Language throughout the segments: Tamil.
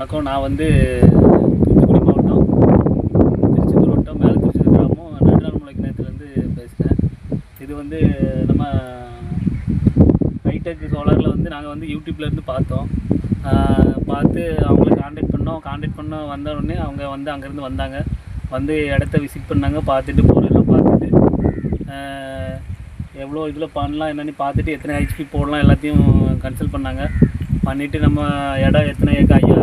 வணக்கம். நான் வந்து தூத்துக்குடி மாவட்டம் திருச்செந்தூர் வட்டம் மேலே திருச்செந்தூர் கிராமம் நடுநாள்மலை கிணத்துலேருந்து பேசுகிறேன் இது வந்து நம்ம ஹைடெக் சோலாரில் வந்து நாங்கள் வந்து யூடியூப்லேருந்து பார்த்தோம். பார்த்து அவங்கள காண்டாக்ட் பண்ணோம். காண்டாக்ட் பண்ண வந்த உடனே அவங்க வந்து அங்கேருந்து வந்தாங்க. வந்து இடத்த விசிட் பண்ணாங்க. பார்த்துட்டு போகிறதெல்லாம் பார்த்துட்டு எவ்வளோ இதில் பண்ணலாம் என்னென்னு பார்த்துட்டு எத்தனை ஹெச்பி போடலாம் எல்லாத்தையும் கன்சல்ட் பண்ணாங்க. பண்ணிவிட்டு நம்ம இடம் எத்தனை ஏக்கர் ஐயா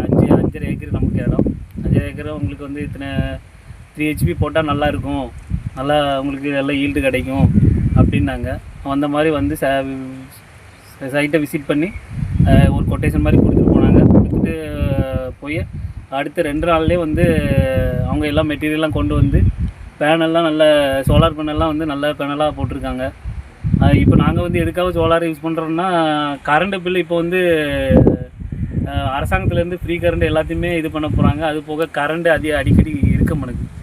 அஞ்சரை ஏக்கர் நமக்கு இடம். அஞ்சரை ஏக்கர் உங்களுக்கு வந்து இத்தனை த்ரீ ஹெச்பி போட்டால் நல்லா இருக்கும். நல்லா உங்களுக்கு நல்லா ஈல்டு கிடைக்கும் அப்படின்னாங்க. அந்த மாதிரி வந்து சைட்டை விசிட் பண்ணி ஒரு கொட்டேஷன் மாதிரி கொடுத்துட்டு போனாங்க. கொடுத்துட்டு போய் அடுத்த ரெண்டு நாள்லேயே வந்து அவங்க எல்லாம் மெட்டீரியல்லாம் கொண்டு வந்து பேனல்லாம் நல்ல சோலார் பேனல்லாம் வந்து நல்ல பேனலாக போட்டிருக்காங்க. இப்போ நாங்கள் வந்து எதுக்காக சோலார் யூஸ் பண்ணுறோன்னா கரண்ட் பில் இப்போ வந்து அரசாங்கத்துலேருந்து ஃப்ரீ கரண்ட் எல்லாத்தையுமே இது பண்ண போகிறாங்க அது போக கரண்ட் அதிக அடிக்கடி இருக்க மாட்டேங்குது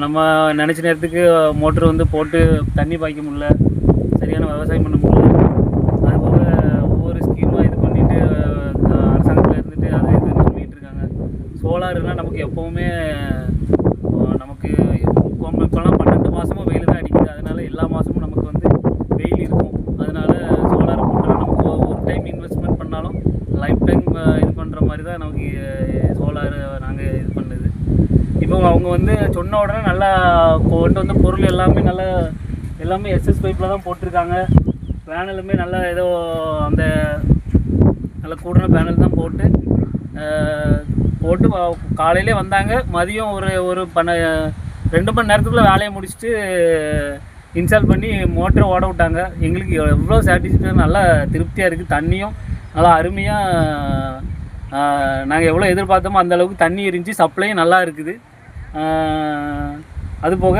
நம்ம நினச்ச நேரத்துக்கு மோட்ரு வந்து போட்டு தண்ணி பாய்க்க முடில சரியான விவசாயம் பண்ண முடியல. அது போக ஒவ்வொரு ஸ்கீமாக இது பண்ணிட்டு அரசாங்கத்தில் இருந்துட்டு அது இதுன்னு சொல்லிகிட்டு இருக்காங்க. சோலார்னால் நமக்கு எப்போவுமே நமக்கு இப்போ இப்போலாம் பன்னெண்டு மாதமும் வெயில் தான் அடிக்குது. அதனால எல்லா மாதமும் நமக்கு வந்து வெயில் இருக்கும் அதனால சோலார் போட்டால் நமக்கு ஒ- ஒரு டைம் இன்வெஸ்ட்மெண்ட் பண்ணாலும் லைஃப் டைம் இது பண்ணுற மாதிரி தான் நமக்கு சோலார் நாங்கள் இது பண்ணுது. இப்போ அவங்க வந்து சொன்ன உடனே நல்லா கொண்டு வந்த பொருள் எல்லாமே நல்லா எல்லாமே எஸ்எஸ் பைப்பில் தான் போட்டிருக்காங்க. பேனலுமே நல்லா ஏதோ அந்த நல்ல கூடின பேனல் தான் போட்டு போட்டு காலையிலே வந்தாங்க. மதியம் ஒரு ஒரு பண்ண ரெண்டு மணி நேரத்துக்குள்ளே வேலையை முடிச்சுட்டு இன்ஸ்டால் பண்ணி மோட்டரை ஓட விட்டாங்க. எங்களுக்கு எவ்வளோ சாட்டிஸ்ஃபேக்ஷன் நல்லா திருப்தியாக இருக்குது தண்ணியும் நல்லா அருமையாக நாங்கள் எவ்வளோ எதிர்பார்த்தோமோ அந்த அளவுக்கு தண்ணி இருந்துச்சு சப்ளையும் நல்லா இருக்குது. அது போக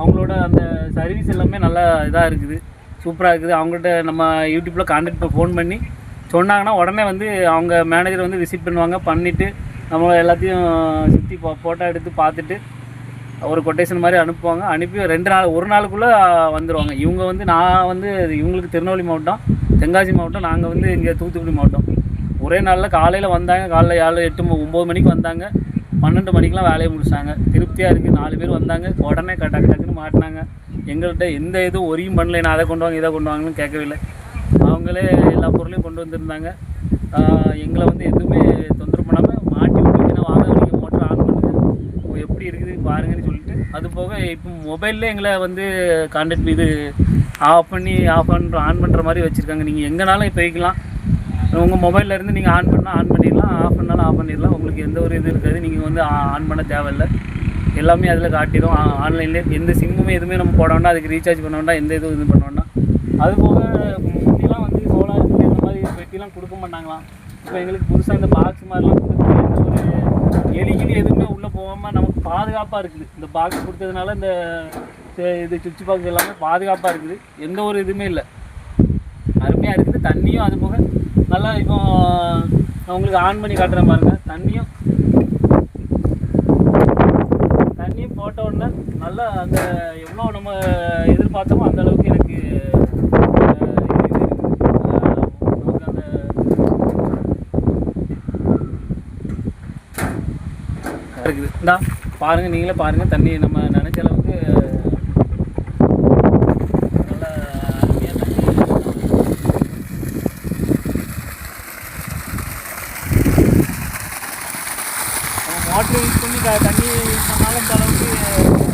அவங்களோட அந்த சர்வீஸ் எல்லாமே நல்லா இதாக இருக்குது. சூப்பராக இருக்குது. அவங்கள்ட்ட நம்ம யூடியூப்பில் கான்டாக்ட் ஃபோன் பண்ணி சொன்னாங்கன்னா உடனே வந்து அவங்க மேனேஜர் வந்து விசிட் பண்ணுவாங்க. பண்ணிவிட்டு நம்ம எல்லாத்தையும் சுற்றி போ ஃபோட்டோ எடுத்து பார்த்துட்டு ஒரு கொட்டேஷன் மாதிரி அனுப்புவாங்க. அனுப்பி ரெண்டு நாள் ஒரு நாளுக்குள்ளே வந்துடுவாங்க இவங்க வந்து நான் வந்து இவங்களுக்கு திருநெல்வேலி மாவட்டம் தென்காசி மாவட்டம் நாங்கள் வந்து இங்கே தூத்துக்குடி மாவட்டம். ஒரே நாளில் காலையில் வந்தாங்க. காலைல ஏழு எட்டு ஒம்பது மணிக்கு வந்தாங்க. பன்னெண்டு மணிக்கெலாம் வேலையை முடிச்சாங்க. திருப்தியாக இருக்குது நாலு பேர் வந்தாங்க. உடனே க- டக்கு டக்குன்னு மாட்டினாங்க. எங்கள்கிட்ட எந்த இதுவும் ஒரியும் பண்ணல. நான் அதை கொண்டு வாங்க இதை கொண்டு வாங்கன்னு கேட்கவில்லை. அவங்களே எல்லா பொருளையும் கொண்டு வந்திருந்தாங்க. எங்களை வந்து எதுவுமே தொந்தரவு பண்ணாமல் மாட்டி விட்டு வாங்க நீங்கள் மோட்டர் ஆன் பண்ணுங்க. எப்படி இருக்குது பாருங்கன்னு சொல்லிட்டு. அது போக இப்போ மொபைல்லே எங்களை வந்து கான்டாக்ட் இது ஆஃப் பண்ணி ஆஃப் பண்ணுற ஆன் பண்ணுற மாதிரி வச்சுருக்காங்க. நீங்கள் எங்கேனாலும் இப்போ வைக்கலாம். உங்கள் மொபைலில் இருந்து நீங்கள் ஆன் பண்ணால் ஆன் பண்ணிடலாம் ஆஃப் பண்ணாலும் ஆஃப் பண்ணிடலாம். உங்களுக்கு எந்த ஒரு இது இருக்காது. நீங்கள் வந்து ஆன் பண்ண தேவையில்லை. எல்லாமே அதில் காட்டிடும். ஆன்லைன்லேயே எந்த சிம்முமே எதுவுமே நம்ம போட வேண்டாம். அதுக்கு ரீசார்ஜ் பண்ண வேண்டாம். எந்த இதுவும் இது பண்ண வேண்டாம். அது போக முன்னெல்லாம் வந்து சோலார் இந்த மாதிரி பெட்டிலாம் கொடுக்க மாட்டாங்களாம். இப்போ எங்களுக்கு புதுசாக இந்த பாக்ஸ் மாதிரிலாம் கொடுத்து எந்த எதுவுமே உள்ளே போகாமல் நமக்கு பாதுகாப்பாக இருக்குது. இந்த பாக்ஸ் கொடுத்ததுனால இந்த இது சுவிட்ச் பாக்ஸ் எல்லாமே பாதுகாப்பாக இருக்குது. எந்த ஒரு இதுவுமே இல்லை. அருமையாக இருக்குது. தண்ணியும் அது போக நல்லா இப்போ நான் உங்களுக்கு ஆன் பண்ணி காட்டுறேன் பாருங்க தண்ணியும் தண்ணியும் போட்ட உடனே நல்லா அந்த எவ்வளோ நம்ம எதிர்பார்த்தோமோ அந்த அளவுக்கு எனக்கு இது இருக்குது. இருக்குது இந்தா பாருங்கள் நீங்களே பாருங்கள் தண்ணி நம்ம நினச்ச அளவுக்கு நல்லா அருமையாக தண்ணி மோட்ரு யூஸ் பண்ணி தண்ணி யூஸ் பண்ணாலும் இந்த அளவுக்கு